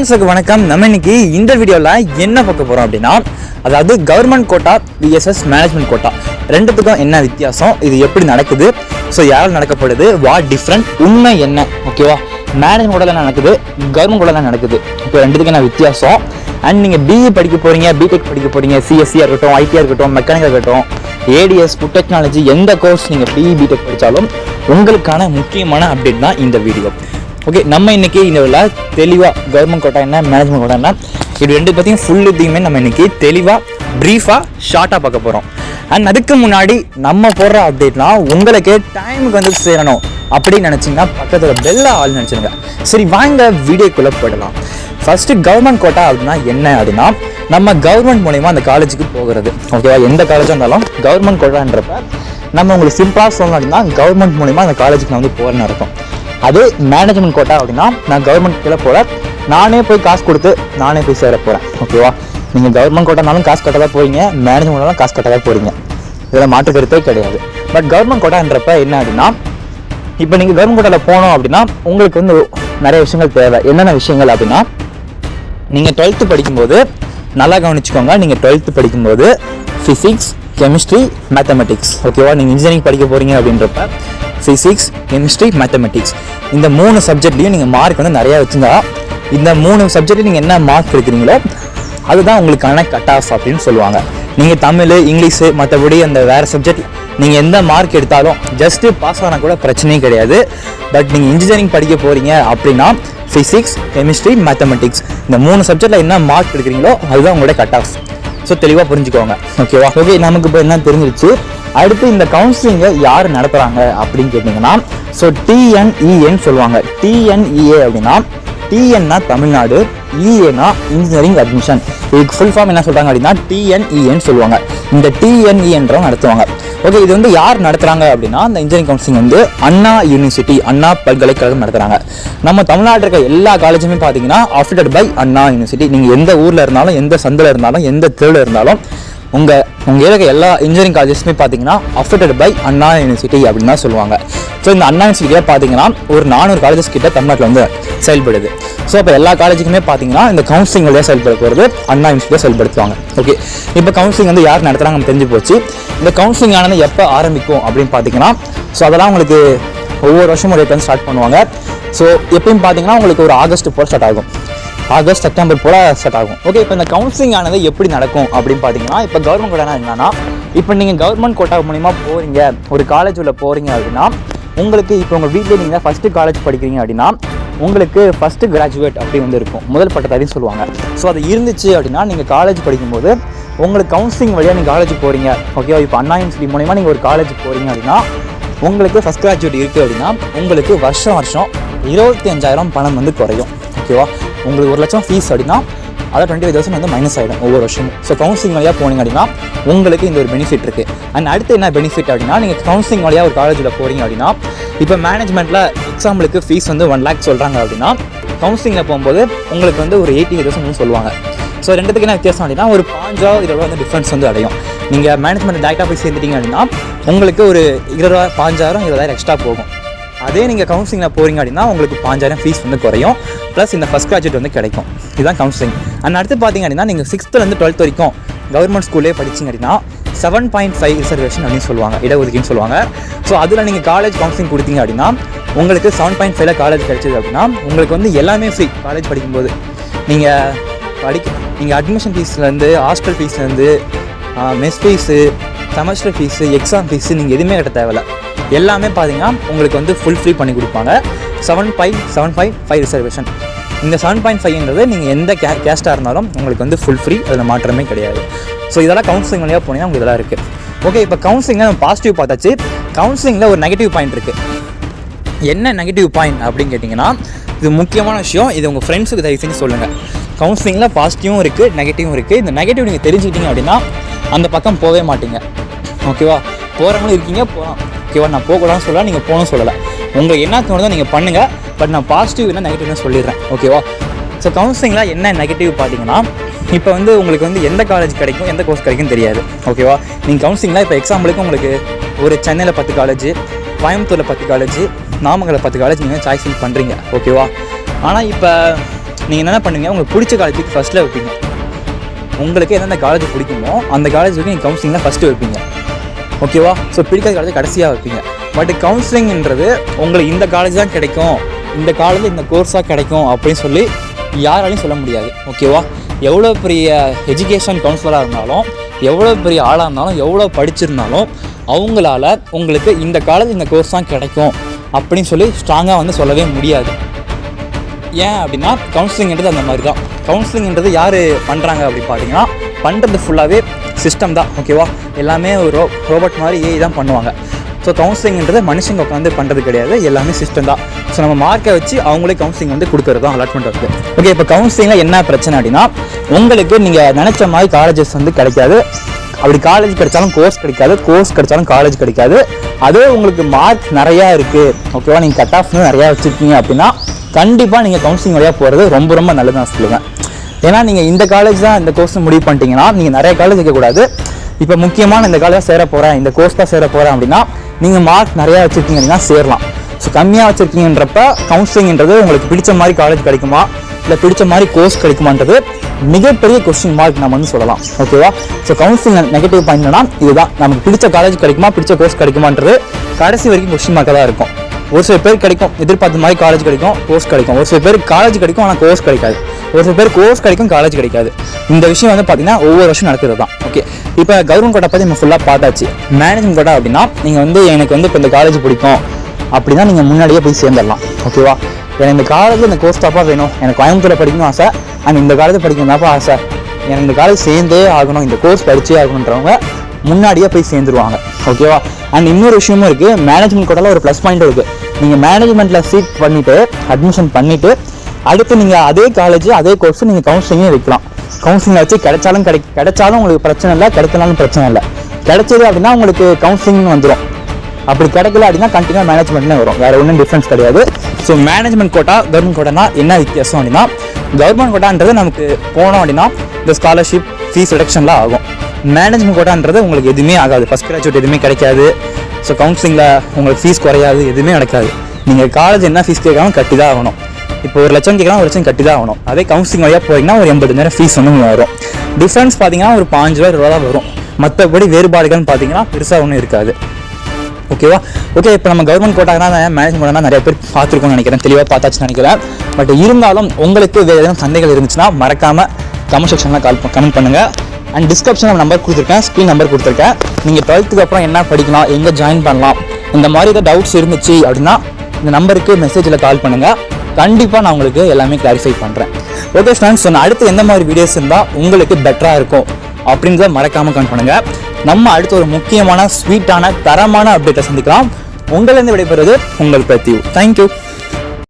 ஃப்ரெண்ட்ஸுக்கு வணக்கம். நம்ம இன்னைக்கு இந்த வீடியோவில் என்ன பார்க்க போகிறோம் அப்படின்னா அதாவது government quota BSS management quota ரெண்டுத்துக்கும் என்ன வித்தியாசம்? இது எப்படி நடக்குது? ஸோ யாரால் நடக்கப்படுது? வாட் டிஃப்ரெண்ட் உண்மை என்ன? ஓகேவா மேனேஜ்மெண்ட் கூட என்ன நடக்குது? கவர்மெண்ட் கூட என்ன நடக்குது? இப்போ ரெண்டுத்துக்கு என்ன வித்தியாசம்? அண்ட் நீங்கள் பிஇ படிக்க போகிறீங்க பிடெக் படிக்க போகிறீங்க சிஎஸ்சியாக இருக்கட்டும் ஐடியாக இருக்கட்டும் மெக்கானிக்காக இருக்கட்டும் ஏடிஎஸ் ஃபுட் டெக்னாலஜி எந்த கோர்ஸ் நீங்கள் பிஇ பிடெக் படித்தாலும் உங்களுக்கான முக்கியமான அப்டேட் தான் இந்த வீடியோ ஓகே நம்ம இன்றைக்கி இந்த விழா தெளிவாக கவர்மெண்ட் கோட்டா என்ன மேனேஜ்மெண்ட் கோட்டா என்ன? இது ரெண்டு பற்றியும் ஃபுல் இதையுமே நம்ம இன்றைக்கி தெளிவாக ப்ரீஃபாக ஷார்ட்டாக பார்க்க போகிறோம் அண்ட் அதுக்கு முன்னாடி நம்ம போடுற அப்டேட்லாம் உங்களுக்கு டைமுக்கு வந்து சேரணும் அப்படின்னு நினச்சிங்கன்னா பக்கத்தில் பெல்ல ஆள் நினச்சிருங்க. சரி வாங்க வீடியோக்குள்ளே போயிடலாம். ஃபஸ்ட்டு கவர்மெண்ட் கோட்டா அப்படின்னா என்ன அப்படின்னா நம்ம கவர்மெண்ட் மூலயமா அந்த காலேஜுக்கு போகிறது. ஓகேவா எந்த காலேஜாக இருந்தாலும் கவர்மெண்ட் கோட்டான்றப்ப நம்ம உங்களுக்கு சிம்பிளாக சொல்லணும் அப்படின்னா கவர்மெண்ட் மூலிமா அந்த காலேஜுக்கு நான் வந்து போகிறேன்னு அர்த்தம். அது மேனேஜ்மெண்ட் கோட்டா அப்படின்னா நான் கவர்மெண்ட் கீழே போல நானே போய் காசு கொடுத்து நானே போய் சேர போகிறேன் ஓகேவா நீங்கள் கவர்மெண்ட் கோட்டானாலும் காசு கட்ட தான் மேனேஜ்மெண்ட்னாலும் காசு கட்ட தான் போகிறீங்க இதில் மாற்று கருத்தே கிடையாது. பட் கவர்மெண்ட் கோட்டான்றப்ப என்ன அப்படின்னா இப்போ நீங்கள் கவர்மெண்ட் கோட்டாவில் போனோம் அப்படின்னா உங்களுக்கு வந்து நிறைய விஷயங்கள் தேவை. என்னென்ன விஷயங்கள் அப்படின்னா நீங்கள் டுவெல்த்து படிக்கும்போது நல்லா கவனிச்சுக்கோங்க நீங்கள் டுவெல்த்து படிக்கும்போது ஃபிசிக்ஸ் கெமிஸ்ட்ரி மேத்தமெட்டிக்ஸ் ஓகேவா நீங்கள் இன்ஜினியரிங் படிக்க போகிறீங்க அப்படின்றப்ப ஃபிசிக்ஸ் கெமிஸ்ட்ரி மேத்தமெட்டிக்ஸ் இந்த மூணு சப்ஜெக்ட்லையும் நீங்கள் மார்க் வந்து நிறையா வச்சுருந்தா இந்த மூணு சப்ஜெக்ட்லையும் நீங்கள் என்ன மார்க் எடுக்கிறீங்களோ அதுதான் உங்களுக்கான கட் ஆஃப் அப்படின்னு சொல்லுவாங்க. நீங்கள் தமிழ் இங்கிலீஷு மற்றபடி அந்த வேறு சப்ஜெக்ட் நீங்கள் எந்த மார்க் எடுத்தாலும் ஜஸ்ட்டு பாஸ் ஆனால் கூட பிரச்சனையே கிடையாது. பட் நீங்கள் இன்ஜினியரிங் படிக்க போகிறீங்க அப்படின்னா ஃபிசிக்ஸ் கெமிஸ்ட்ரி மேத்தமெட்டிக்ஸ் இந்த மூணு சப்ஜெக்டில் என்ன மார்க் எடுக்கிறீங்களோ அதுதான் உங்களோட கட் ஆஃப் ஸோ தெளிவாக புரிஞ்சுக்கோங்க. ஓகேவா ஓகே நமக்கு இப்போ என்ன தெரிஞ்சிருச்சு? அடுத்து இந்த கவுன்சிலிங்கை யார் நடத்துகிறாங்க அப்படின்னு கேட்டிங்கன்னா ஸோ டிஎன்இஏன்னு சொல்லுவாங்க. டிஎன்இஏ அப்படின்னா டிஎன்னா தமிழ்நாடு இஏனா இன்ஜினியரிங் அட்மிஷன் இதுக்கு ஃபுல் ஃபார்ம் என்ன சொல்கிறாங்க அப்படின்னா டிஎன்இஎன்னு சொல்லுவாங்க. இந்த டிஎன்இஎன்றவங்க நடத்துவாங்க. ஓகே இது வந்து யார் நடத்துகிறாங்க அப்படின்னா இந்த இன்ஜினியரிங் கவுன்சிலிங் வந்து அண்ணா யூனிவர்சிட்டி அண்ணா பல்கலைக்கழகம் நடத்துகிறாங்க நம்ம தமிழ்நாட்டில் இருக்க எல்லா காலேஜுமே பார்த்தீங்கன்னா அஃபிடட் பை அண்ணா யூனிவர்சிட்டி நீங்கள் எந்த ஊரில் இருந்தாலும் எந்த சந்தில் இருந்தாலும் எந்த தெருவில் இருந்தாலும் உங்கள் உங்கள் இருக்க எல்லா இன்ஜினியரிங் காலேஜஸுமே பார்த்தீங்கன்னா அஃபர்டட் பை அண்ணா யூனிவர்சிட்டி அப்படின்னு தான் சொல்லுவாங்க. ஸோ இந்த அண்ணா யூனிவர்சிட்டியில் பார்த்தீங்கன்னா ஒரு நானூறு காலேஜஸ் கிட்ட தமிழ்நாட்டில் வந்து செயல்படுது. ஸோ இப்போ எல்லா காலேஜுக்குமே பார்த்தீங்கன்னா இந்த கவுன்சிலிங் வழியாக செயல்பட போகிறது அண்ணா யூனிவர்சிட்டியாக செயல்படுத்துவாங்க. ஓகே இப்போ கவுன்சிலிங் வந்து யார் நடத்துகிறாங்க தெரிஞ்சு போச்சு. இந்த கவுன்சிலிங் ஆனது எப்போ ஆரம்பிக்கும் அப்படின்னு பார்த்தீங்கன்னா ஸோ அதெல்லாம் உங்களுக்கு ஒவ்வொரு வருஷமும் ஒரு டைம் ஸ்டார்ட் பண்ணுவாங்க. ஸோ எப்பயும் பார்த்தீங்கன்னா உங்களுக்கு ஒரு ஆகஸ்ட் போல் ஸ்டார்ட் ஆகும். ஆகஸ்ட் செப்டம்பர் போல் ஸ்டார்ட் ஆகும். ஓகே இப்போ இந்த கவுன்சிலிங் ஆனது எப்படி நடக்கும் அப்படின்னு பார்த்தீங்கன்னா இப்போ கவர்மெண்ட் கோட்டா என்னன்னா இப்போ நீங்கள் கவர்மெண்ட் கோட்டா மூலிமா போகிறீங்க ஒரு காலேஜ் உள்ள போகிறீங்க அப்படின்னா உங்களுக்கு இப்போ உங்கள் வீட்டில் நீங்கள் ஃபஸ்ட்டு காலேஜ் படிக்கிறீங்க அப்படின்னா உங்களுக்கு ஃபஸ்ட்டு கிராஜுவேட் அப்படி வந்து இருக்கும். முதல் பட்டதாரின்னு சொல்லுவாங்க. ஸோ அது இருந்துச்சு அப்படின்னா நீங்கள் காலேஜ் படிக்கும்போது உங்களுக்கு கவுன்சிலிங் வழியாக நீங்கள் காலேஜ் போகிறீங்க ஓகேவா இப்போ அண்ணா யூனிவர்சிட்டி மூலிமா நீங்கள் ஒரு காலேஜ் போகிறீங்க அப்படின்னா உங்களுக்கு ஃபஸ்ட் கிராஜுவேட் இருக்குது அப்படின்னா உங்களுக்கு வருஷம் வருஷம் இருபத்தி அஞ்சாயிரம் பணம் வந்து குறையும். ஓகேவா உங்களுக்கு ஒரு லட்சம் ஃபீஸ் அப்படின்னா அதான் டுவெண்ட்டி ஃபைவ் தௌசண்ட் வந்து மைனஸ் ஆகிடும் ஒவ்வொரு வருஷமும். ஸோ கவுன்சிலிங் வழியாக போனீங்க அப்படின்னா உங்களுக்கு இந்த ஒரு பெனிஃபிட் இருக்குது அண்ட் அடுத்து என்ன பெனிஃபிட் அப்படின்னா நீங்கள் கவுன்சிலிங் வழியாக ஒரு காலேஜில் போகிறீங்க அப்படின்னா இப்போ மேனேஜ்மெண்ட்டில் எக்ஸாம்பிளுக்கு ஃபீஸ் வந்து ஒன் லேக் சொல்கிறாங்க அப்படின்னா கவுன்சிலிங்கில் போகும்போது உங்களுக்கு வந்து ஒரு எயிட்டி தௌசண்ட் சொல்லுவாங்க. ஸோ ரெண்டுத்துக்கு என்ன வித்தியாசம் அப்படின்னா ஒரு பாஞ்சா இருபது வந்து டிஃப்ரென்ஸ் வந்து அடையும். நீங்கள் மேனேஜ்மெண்ட் டேரெக்டாக போய் சேர்ந்துட்டீங்க அப்படின்னா உங்களுக்கு ஒரு இருபது பாஞ்சாயிரம் இருபதாயிரம் எக்ஸ்ட்ரா போகும். அதே நீங்கள் கவுன்சிலிங்கில் போகிறீங்க அப்படின்னா உங்களுக்கு பாஞ்சாயிரம் ஃபீஸ் வந்து குறையும். ப்ளஸ் இந்த ஃபஸ்ட் கிராஜுவேட் வந்து கிடைக்கும். இதுதான் கவுன்சிலிங் அண்ட் அடுத்து பார்த்தீங்க அப்படின்னா நீங்கள் சிக்ஸ்த்துலேருந்து டுவெல்த் வரைக்கும் கவர்மெண்ட் ஸ்கூல்லே படிச்சிங்க அப்படின்னா செவன் பாயிண்ட் ஃபைவ் ரிசர்வேஷன் அப்படின்னு சொல்லுவாங்க இடஒதுக்கீன்னு சொல்லுவாங்க. ஸோ அதில் நீங்கள் காலேஜ் கவுன்சிலிங் கொடுத்தீங்க அப்படின்னா உங்களுக்கு செவன் பாயிண்ட் ஃபைவ்ல காலேஜ் கிடைச்சது அப்படின்னா உங்களுக்கு வந்து எல்லாமே ஃப்ரீ காலேஜ் படிக்கும்போது. நீங்கள் படிக்க நீங்கள் அட்மிஷன் ஃபீஸ்லேருந்து hostel ஃபீஸ்லேருந்து mess fees semester fees exam fees நீங்கள் எதுவுமே கட்ட தேவையில்ல. எல்லாமே பார்த்தீங்கன்னா உங்களுக்கு வந்து ஃபுல் ஃப்ரீ பண்ணி கொடுப்பாங்க. Seven five seven five five reservation இந்த செவன் பாயிண்ட் ஃபைவ்ன்றது நீங்கள் எந்த கே கேஸ்ட்டாக இருந்தாலும் உங்களுக்கு வந்து ஃபுல் ஃப்ரீ அதில் மாற்றமே கிடையாது. ஸோ இதெல்லாம் கவுன்சிலிங் வழியாக போனீங்கன்னா உங்களுக்கு இதெல்லாம் இருக்குது ஓகே இப்போ கவுன்சிலிங்கில் நம்ம பாசிட்டிவ் பார்த்தாச்சு. கவுன்சிலிங்கில் ஒரு நெகட்டிவ் பாயிண்ட் இருக்குது என்ன நெகட்டிவ் பாயிண்ட் அப்படின்னு கேட்டிங்கன்னா இது முக்கியமான விஷயம். இது உங்கள் ஃப்ரெண்ட்ஸுக்கு தயவு செஞ்சு சொல்லுங்கள் கவுன்சிலிங்கில் பாசிட்டிவும் இருக்குது நெகட்டிவும் இருக்குது இந்த நெகட்டிவ் நீங்கள் தெரிஞ்சுக்கிட்டீங்க அப்படின்னா அந்த பக்கம் போகவே மாட்டீங்க. ஓகேவா போகிறவங்களும் இருக்கீங்க போகலாம் ஓகேவா நான் போகக்கூடாதுன்னு சொல்லலாம் நீங்கள் போகணும் சொல்லலை. உங்களுக்கு என்ன தோணுதோ நீங்கள் பண்ணுங்கள் பட் நான் பாசிட்டிவ் என்ன நெகட்டிவ்னு சொல்லிடுறேன். ஓகேவா ஸோ கவுன்சிலிங்கில் என்ன நெகட்டிவ் பார்த்தீங்கன்னா இப்போ வந்து உங்களுக்கு வந்து எந்த காலேஜ் கிடைக்கும் எந்த கோர்ஸ் கிடைக்கும் தெரியாது. ஓகேவா நீங்கள் கவுன்சிலிங்கில் இப்போ எக்ஸாம்பிளுக்கு உங்களுக்கு ஒரு சென்னையில் பத்து காலேஜ் கோயம்புத்தூரில் பத்து காலேஜ் நாமக்கலில் பத்து காலேஜ் நீங்கள் சாய்ஸ் பண்ணுறீங்க ஓகேவா ஆனால் இப்போ நீங்கள் என்ன பண்ணுவீங்க? உங்களுக்கு பிடிச்ச காலேஜுக்கு ஃபஸ்ட்டில் வைப்பீங்க. உங்களுக்கு எந்தெந்த காலேஜ் பிடிக்குமோ அந்த காலேஜுக்கு நீங்கள் கவுன்சிலிங்கில் ஃபஸ்ட்டு வைப்பீங்க. ஓகேவா? ஸோ பிடிக்காத காலேஜ் கடைசியாக வைப்பீங்க. பட் கவுன்சிலிங்ன்றது உங்களுக்கு இந்த காலேஜ் தான் கிடைக்கும். இந்த காலேஜ் இந்த கோர்ஸாக கிடைக்கும் அப்படின்னு சொல்லி யாராலையும் சொல்ல முடியாது. ஓகேவா? எவ்வளோ பெரிய எஜுகேஷன் கவுன்சிலராக இருந்தாலும் எவ்வளோ பெரிய ஆளாக இருந்தாலும் எவ்வளோ படிச்சிருந்தாலும் அவங்களால உங்களுக்கு இந்த காலேஜ் இந்த கோர்ஸ் தான் கிடைக்கும் அப்படின்னு சொல்லி ஸ்ட்ராங்காக வந்து சொல்லவே முடியாது. ஏன் அப்படின்னா கவுன்சிலிங்ன்றது அந்த மாதிரி தான் கவுன்சிலிங்ன்றது யார் பண்ணுறாங்க அப்படி பார்த்தீங்கன்னா பண்ணுறது ஃபுல்லாகவே சிஸ்டம் தான் ஓகேவா எல்லாமே ஒரு ரோ ரோபோட் மாதிரி ஏஐ தான் பண்ணுவாங்க. ஸோ கவுன்சிலிங்ன்றது மனுஷங்க உட்காந்து பண்ணுறது கிடையாது எல்லாமே சிஸ்டம் தான். ஸோ நம்ம மார்க்கை வச்சு அவங்களே கவுன்சிலிங் வந்து கொடுக்குறது தான் அலாட்மெண்ட் வருது ஓகே இப்போ கவுன்சிலிங்கில் என்ன பிரச்சனை அப்படின்னா உங்களுக்கு நீங்கள் நினச்ச மாதிரி காலேஜஸ் வந்து கிடைக்காது. அப்படி காலேஜ் கிடைச்சாலும் கோர்ஸ் கிடைக்காது கோர்ஸ் கிடைச்சாலும் காலேஜ் கிடைக்காது. அதே உங்களுக்கு மார்க் நிறையா இருக்குது ஓகேவா நீங்கள் கட் ஆஃப் நிறையா வச்சுருக்கீங்க அப்படின்னா கண்டிப்பாக நீங்கள் கவுன்சிலிங் வழியாக போகிறது ரொம்ப ரொம்ப நல்லது நான் சொல்லுவேன். ஏன்னா நீங்கள் இந்த காலேஜ் தான் இந்த கோர்ஸ் முடிவு பண்ணிட்டீங்கன்னா நீங்கள் நிறைய காலேஜ் இருக்கக்கூடாது இப்போ முக்கியமான இந்த காலேஜ் சேர போகிறேன் இந்த கோர்ஸ் தான் சேர போகிறேன் அப்படின்னா நீங்கள் மார்க் நிறையா வச்சுருக்கீங்க அப்படின்னா சேரலாம். ஸோ கம்மியாக வச்சுருக்கீங்கன்றப்ப கவுன்சிலிங்ன்றது உங்களுக்கு பிடிச்ச மாதிரி காலேஜ் கிடைக்குமா? இல்லை பிடிச்ச மாதிரி கோர்ஸ் கிடைக்குமான்றது மிகப்பெரிய கொஸ்டின் மார்க் நம்ம வந்து சொல்லலாம். ஓகேவா ஸோ கவுன்சிலிங் நெகட்டிவ் பாயிண்ட்னா இதுதான். நமக்கு பிடிச்ச காலேஜ் கிடைக்குமா? பிடிச்ச கோர்ஸ் கிடைக்குமான்றது கடைசி வரைக்கும் கொஸ்டின் மார்க்காக தான் இருக்கும். ஒரு சில பேர் கிடைக்கும் எதிர்பார்த்த மாதிரி காலேஜ் கிடைக்கும் கோர்ஸ் கிடைக்கும். ஒரு சில பேர் காலேஜ் கிடைக்கும் ஆனால் கோர்ஸ் கிடைக்காது. ஒரு சில பேர் கோர்ஸ் கிடைக்கும் காலேஜ் கிடைக்காது. இந்த விஷயம் வந்து பார்த்தீங்கன்னா ஒவ்வொரு வருஷம் நடக்கிறது தான் ஓகே இப்போ கவர்மெண்ட் கோட்டா பற்றி நம்ம ஃபுல்லாக பார்த்தாச்சு. மேனேஜ்மெண்ட் கோட்டா அப்படின்னா நீங்கள் வந்து எனக்கு வந்து இப்போ இந்த காலேஜ் பிடிக்கும். அப்படின்னா நீங்கள் முன்னாடியே போய் சேர்ந்துடலாம். ஓகேவா எனக்கு இந்த காலேஜ் இந்த கோர்ஸ் டாப்பாக வேணும். எனக்கு கோயம்புத்தூரில் படிக்கணும் ஆசை. அண்ட் இந்த காலேஜ் படிக்கணும் தாப்பா ஆசை. எனக்கு இந்த காலேஜ் சேர்ந்தே ஆகணும். இந்த கோர்ஸ் படித்தே ஆகணுன்றவங்க முன்னாடியே போய் சேர்ந்துருவாங்க. ஓகேவா அண்ட் இன்னொரு விஷயமும் இருக்குது மேனேஜ்மெண்ட் கோட்டால ஒரு ப்ளஸ் பாயிண்ட் இருக்குது நீங்கள் மேனேஜ்மெண்ட்டில் சீட் பண்ணிவிட்டு அட்மிஷன் பண்ணிவிட்டு அடுத்து நீங்கள் அதே காலேஜ் அதே கோர்ஸ் நீங்கள் கவுன்சிலிங்கே வைக்கலாம். கவுன்சிலிங் வச்சு கிடைச்சாலும் கிடை கிடைச்சாலும் உங்களுக்கு பிரச்சனை இல்லை கிடைக்கலாலும் பிரச்சனை இல்லை. கிடைச்சது அப்படின்னா உங்களுக்கு கவுன்சிலிங் வந்துடும் அப்படி கிடைக்கல அப்படின்னா கண்டினியூ மேனேஜ்மெண்ட்னு வரும். வேறு ஒன்றும் டிஃப்ரென்ஸ் கிடையாது. ஸோ மேனேஜ்மெண்ட் கோட்டா கவர்மெண்ட் கோட்டானா என்ன வித்தியாசம் அப்படின்னா கவர்மெண்ட் கோட்டான்றது நமக்கு போனோம் அப்படின்னா இந்த ஸ்காலர்ஷிப் ஃபீஸ் ரிடக்ஷன்லாம் ஆகும். மேனேஜ்மெண்ட் கோட்டான்றது உங்களுக்கு எதுவுமே ஆகாது. ஃபஸ்ட் கிராஜுவேட் எதுவுமே கிடைக்காது. ஸோ கவுன்சிலிங்கில் உங்களுக்கு ஃபீஸ் குறையாது எதுவுமே நடக்காது. நீங்கள் காலேஜ் என்ன ஃபீஸ் கேட்காம கட்டி தான் ஆகணும். இப்போ ஒரு லட்சம் கேட்கலாம் ஒரு லட்சம் கட்டி தான் ஆகணும். அதே கவுன்சிலிங் வழியாக போயிங்கன்னா ஒரு எண்பது ஃபீஸ் வந்து உங்களுக்கு வரும். டிஃப்ரென்ஸ் பார்த்தீங்கன்னா ஒரு பாஞ்சு ரூபா ரூபா தான் வரும். மற்றபடி வேறுபாடுகள்னு பார்த்தீங்கன்னா பெருசாக ஒன்றும் இருக்காது. ஓகேவா ஓகே இப்போ நம்ம கவர்மெண்ட் கோட்டாங்கன்னா மேனேஜ் பண்ணா நிறைய பேர் பார்த்துருக்கோம்னு நினைக்கிறேன். தெளிவாக பார்த்தாச்சுன்னு நினைக்கிறேன். பட் இருந்தாலும் உங்களுக்கு வேறு எதுவும் சந்தைகள் இருந்துச்சுன்னா மறக்காமல் கமெண்ட் செக்ஷனில் கால் கமெண்ட் பண்ணுங்கள் அண்ட் டிஸ்கிரிப்ஷனில் நம்பர் கொடுத்துருக்கேன் ஸ்க்ரீன் நம்பர் கொடுத்துருக்கேன். நீங்கள் டுவெல்த்துக்கு அப்புறம் என்ன படிக்கலாம் எங்கே ஜாயின் பண்ணலாம் இந்த மாதிரி ஏதாவது டவுட்ஸ் இருந்துச்சு அப்படின்னா இந்த நம்பருக்கு மெசேஜில் கால் பண்ணுங்கள் கண்டிப்பாக நான் உங்களுக்கு எல்லாமே கிளாரிஃபை பண்ணுறேன் ஓகே ஸ்டாண்ட்ஸ் நான் அடுத்து எந்த மாதிரி வீடியோஸ் இருந்தால் உங்களுக்கு பெட்டராக இருக்கும் அப்படின்றத மறக்காமல் கமெண்ட் பண்ணுங்கள் நம்ம அடுத்து ஒரு முக்கியமான ஸ்வீட்டான தரமான அப்டேட்டை சந்திக்கலாம். உங்களிருந்து விடைபெறுவது உங்கள் பிரத்யூ தேங்க்யூ